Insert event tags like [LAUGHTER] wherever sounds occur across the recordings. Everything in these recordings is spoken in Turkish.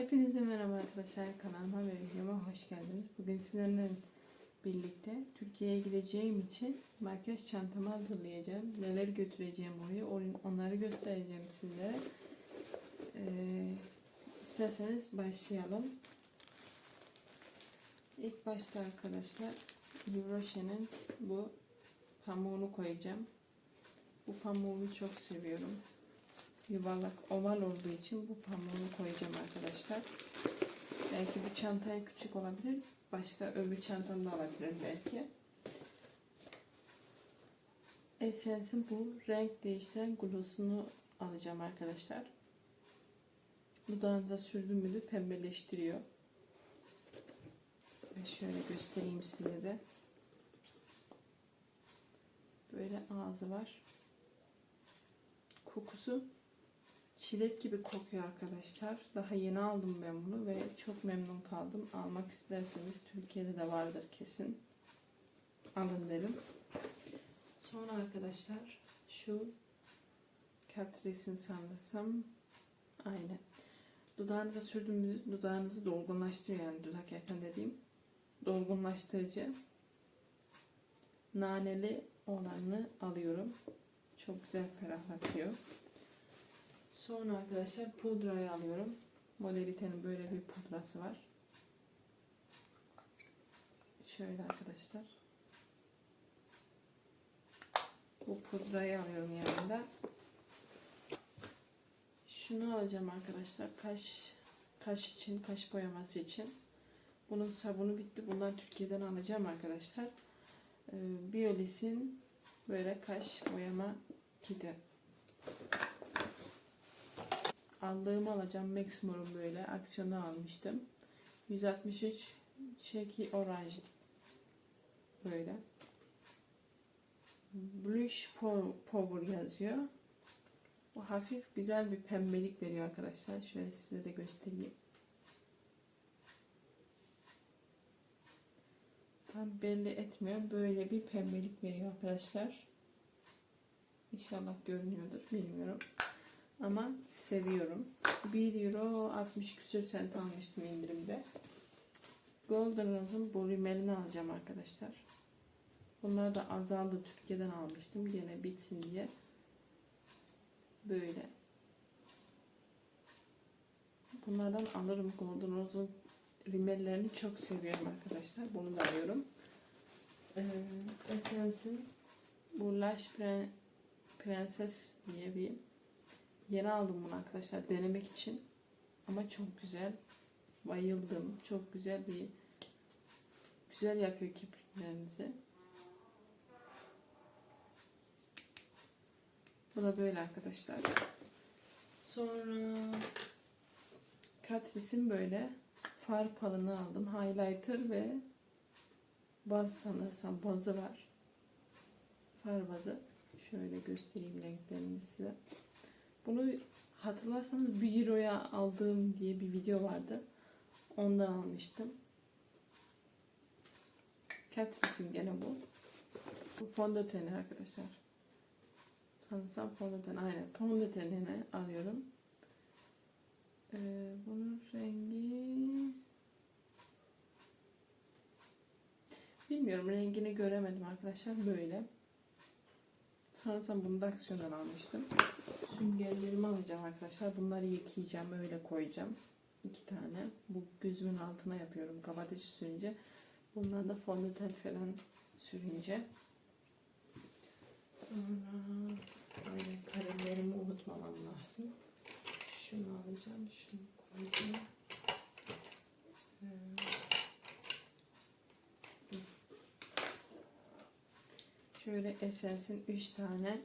Hepinize merhaba arkadaşlar kanalıma ve videoma hoş geldiniz. Bugün sizlerle birlikte Türkiye'ye gideceğim için makyaj çantamı hazırlayacağım. Neler götüreceğim oraya on- onları göstereceğim sizlere. Ee, isterseniz başlayalım. İlk başta arkadaşlar Yuvroşe'nin bu pamuğunu koyacağım. Bu pamuğunu çok seviyorum yuvarlak oval olduğu için bu pamuğunu koyacağım arkadaşlar. Belki bu çantaya küçük olabilir. Başka öbür çantamda olabilir belki. Essence'in bu renk değiştiren glossunu alacağım arkadaşlar. Dudağınıza sürdüğüm gibi pembeleştiriyor. Ve şöyle göstereyim size de. Böyle ağzı var. Kokusu çilek gibi kokuyor arkadaşlar. Daha yeni aldım ben bunu ve çok memnun kaldım. Almak isterseniz Türkiye'de de vardır kesin. Alın derim. Sonra arkadaşlar şu Catrice'in sanırsam aynen. Dudağınıza sürdüğümüz dudağınızı dolgunlaştırıyor yani dudak yakın dediğim. Dolgunlaştırıcı. Naneli olanını alıyorum. Çok güzel ferahlatıyor. Sonra arkadaşlar pudrayı alıyorum. Modelite'nin böyle bir pudrası var. Şöyle arkadaşlar. Bu pudrayı alıyorum yanında. Şunu alacağım arkadaşlar. Kaş kaş için, kaş boyaması için. Bunun sabunu bitti. Bundan Türkiye'den alacağım arkadaşlar. Ee, Biolis'in böyle kaş boyama kiti aldığımı alacağım. Maximum'un böyle aksiyonu almıştım. 163 Checky Orange böyle. Blush Power yazıyor. Bu hafif güzel bir pembelik veriyor arkadaşlar. Şöyle size de göstereyim. Tam belli etmiyor. Böyle bir pembelik veriyor arkadaşlar. İnşallah görünüyordur. Bilmiyorum. Ama seviyorum. 1 euro 60 küsür sent almıştım indirimde. Golden Rose'un bu rimelini alacağım arkadaşlar. Bunlar da azaldı. Türkiye'den almıştım. Gene bitsin diye. Böyle. Bunlardan alırım. Golden Rose'un rimellerini çok seviyorum arkadaşlar. Bunu da alıyorum. Ee, Essence'in bu Lash Prenses diye bir Yeni aldım bunu arkadaşlar denemek için. Ama çok güzel. Bayıldım. Çok güzel bir güzel yapıyor kirpiklerinizi. Bu da böyle arkadaşlar. Sonra Catrice'in böyle far palını aldım. Highlighter ve baz sanırsam bazı var. Far bazı. Şöyle göstereyim renklerini size. Bunu hatırlarsanız 1 euroya aldığım diye bir video vardı. Ondan almıştım. Catrice'in gene bu. Bu fondöteni arkadaşlar. Sanırsam fondöten. Aynen fondötenini alıyorum. Ee, bunun rengi bilmiyorum rengini göremedim arkadaşlar böyle. Sanırsam bunu da aksiyondan almıştım. Süngerlerimi alacağım arkadaşlar. Bunları yıkayacağım. Öyle koyacağım. iki tane. Bu gözümün altına yapıyorum. Kapatıcı sürünce. Bunlar da fondöten falan sürünce. Sonra böyle kalemlerimi unutmamam lazım. Şunu alacağım. Şunu koyacağım. Ee, Şöyle Essence'in 3 tane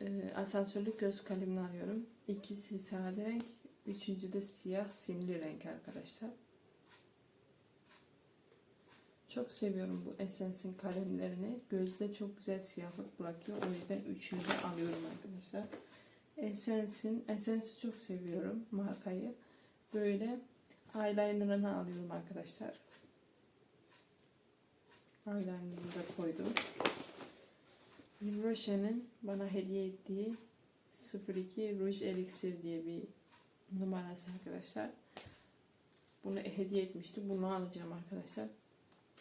e, asansörlük göz kalemini alıyorum. İkisi sade renk, üçüncü de siyah simli renk arkadaşlar. Çok seviyorum bu Essence'in kalemlerini. Gözde çok güzel siyahlık bırakıyor. O yüzden üçünü de alıyorum arkadaşlar. Essence'in Essence'i çok seviyorum markayı. Böyle eyeliner'ını alıyorum arkadaşlar. Eyeliner'ını da koydum. Roche'nin bana hediye ettiği 02 Rouge Elixir diye bir numarası arkadaşlar. Bunu hediye etmişti. Bunu alacağım arkadaşlar.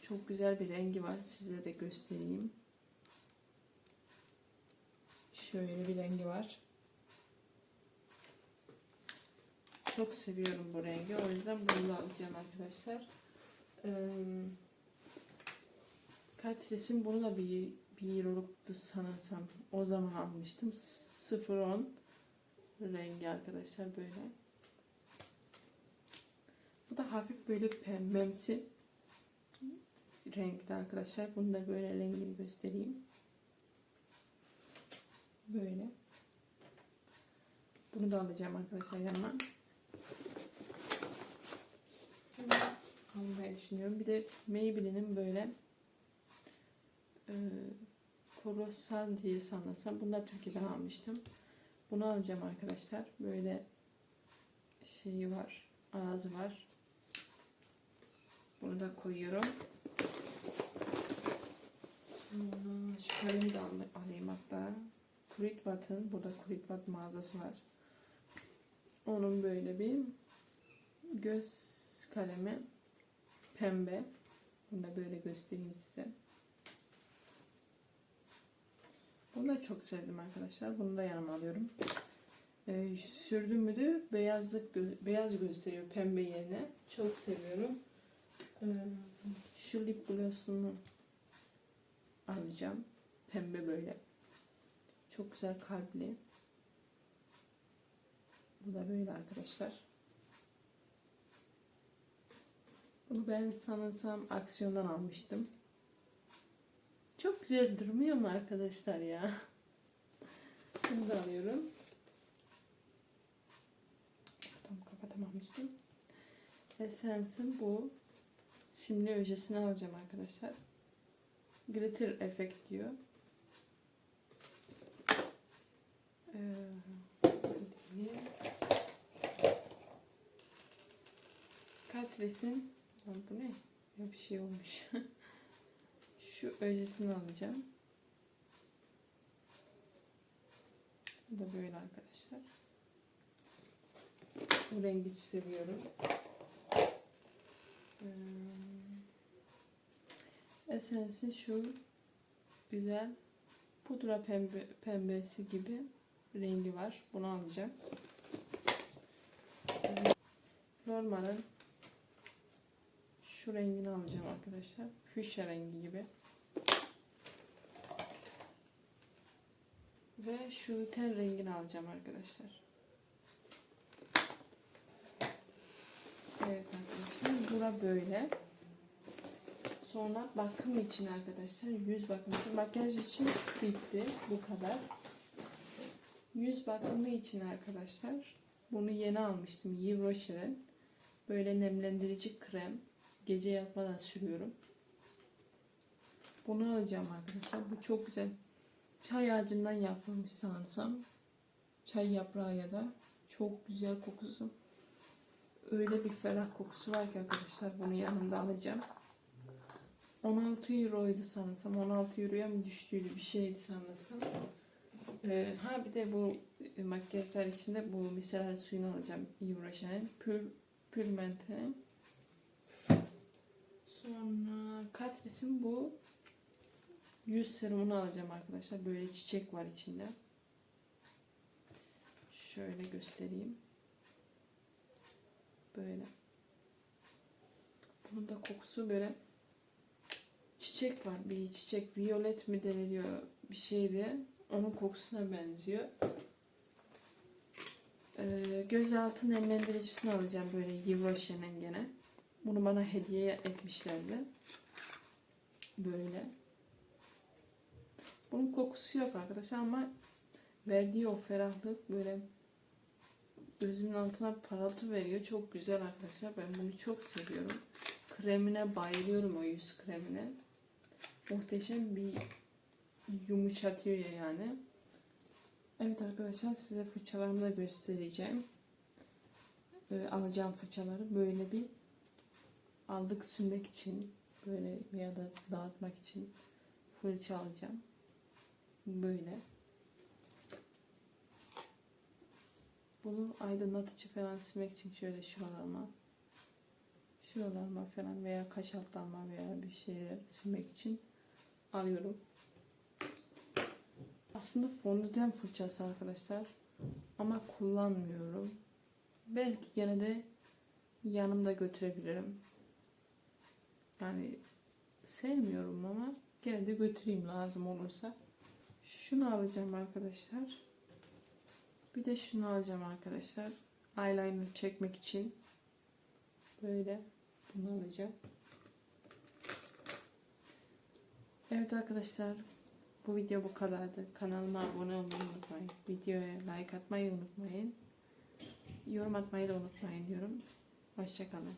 Çok güzel bir rengi var. Size de göstereyim. Şöyle bir rengi var. Çok seviyorum bu rengi. O yüzden bunu alacağım arkadaşlar. Ee, kaç resim bunu da bir, bir euroluktu sanırsam. O zaman almıştım. 0.10 rengi arkadaşlar böyle. Bu da hafif böyle pembemsi renkte arkadaşlar. Bunu da böyle rengini göstereyim. Böyle. Bunu da alacağım arkadaşlar yanına. Almayı düşünüyorum. Bir de Maybelline'in böyle e, Korosan diye sanırsam. Bunu da Türkiye'den almıştım. Bunu alacağım arkadaşlar. Böyle şeyi var. Ağzı var. Bunu da koyuyorum. Hmm, Şu kalemi de al- alayım hatta. Kuritvat'ın, burada Kuritvat mağazası var. Onun böyle bir göz kalemi pembe. Bunu da böyle göstereyim size. Bunu da çok sevdim arkadaşlar. Bunu da yanıma alıyorum. Ee, sürdüm de beyazlık gö- beyaz gösteriyor pembe yerine. Çok seviyorum. Ee, şu lip gloss'unu alacağım. Pembe böyle. Çok güzel kalpli. Bu da böyle arkadaşlar. Bunu ben sanırsam aksiyondan almıştım. Çok güzel durmuyor mu arkadaşlar ya? Bunu da alıyorum. Tam kapatamamıştım. Essence'in bu simli öjesini alacağım arkadaşlar. Glitter efekt diyor. Ee. Katres'in bu ne? Ya bir şey olmuş. [LAUGHS] Şu öjesini alacağım. Bu da böyle arkadaşlar. Bu rengi seviyorum. Ee, Essence'in şu güzel pudra pembe, pembesi gibi rengi var. Bunu alacağım. Normal'ın şu rengini alacağım arkadaşlar. Füşya rengi gibi. Ve şu ten rengini alacağım arkadaşlar. Evet arkadaşlar. Bura böyle. Sonra bakım için arkadaşlar. Yüz bakımı için. Makyaj için bitti. Bu kadar. Yüz bakımı için arkadaşlar. Bunu yeni almıştım. Yves Rocher'in. Böyle nemlendirici krem. Gece yatmadan sürüyorum. Bunu alacağım arkadaşlar. Bu çok güzel. Çay ağacından yapılmış sanırsam. Çay yaprağı ya da. Çok güzel kokusu. Öyle bir ferah kokusu var ki arkadaşlar. Bunu yanımda alacağım. 16 euroydu sanırsam. 16 euroya mı düştüydü bir şeydi sanırsam. Ee, ha bir de bu makyajlar içinde bu miseler suyunu alacağım. Rocher'in. Pür, Pürmente'nin. Sonra Catrice'in bu yüz serumunu alacağım arkadaşlar. Böyle çiçek var içinde. Şöyle göstereyim. Böyle. Bunun da kokusu böyle çiçek var. Bir çiçek violet mi deniliyor bir şeydi. Onun kokusuna benziyor. Ee, gözaltı nemlendiricisini alacağım böyle Yves gene. Bunu bana hediye etmişlerdi. Böyle. Bunun kokusu yok arkadaşlar ama verdiği o ferahlık böyle gözümün altına parıltı veriyor. Çok güzel arkadaşlar. Ben bunu çok seviyorum. Kremine bayılıyorum o yüz kremine. Muhteşem bir yumuşatıyor ya yani. Evet arkadaşlar size fırçalarımı da göstereceğim. Ee, alacağım fırçaları böyle bir aldık sürmek için böyle ya da dağıtmak için fırça alacağım. Böyle. Bunu aydınlatıcı falan silmek için şöyle şuralarıma şuralarıma falan veya kaş altlarıma veya bir şeyler silmek için alıyorum. Aslında fondöten fırçası arkadaşlar. Ama kullanmıyorum. Belki gene de yanımda götürebilirim. Yani sevmiyorum ama gene de götüreyim lazım olursa. Şunu alacağım arkadaşlar. Bir de şunu alacağım arkadaşlar. Eyeliner çekmek için. Böyle bunu alacağım. Evet arkadaşlar. Bu video bu kadardı. Kanalıma abone olmayı unutmayın. Videoya like atmayı unutmayın. Yorum atmayı da unutmayın diyorum. Hoşçakalın.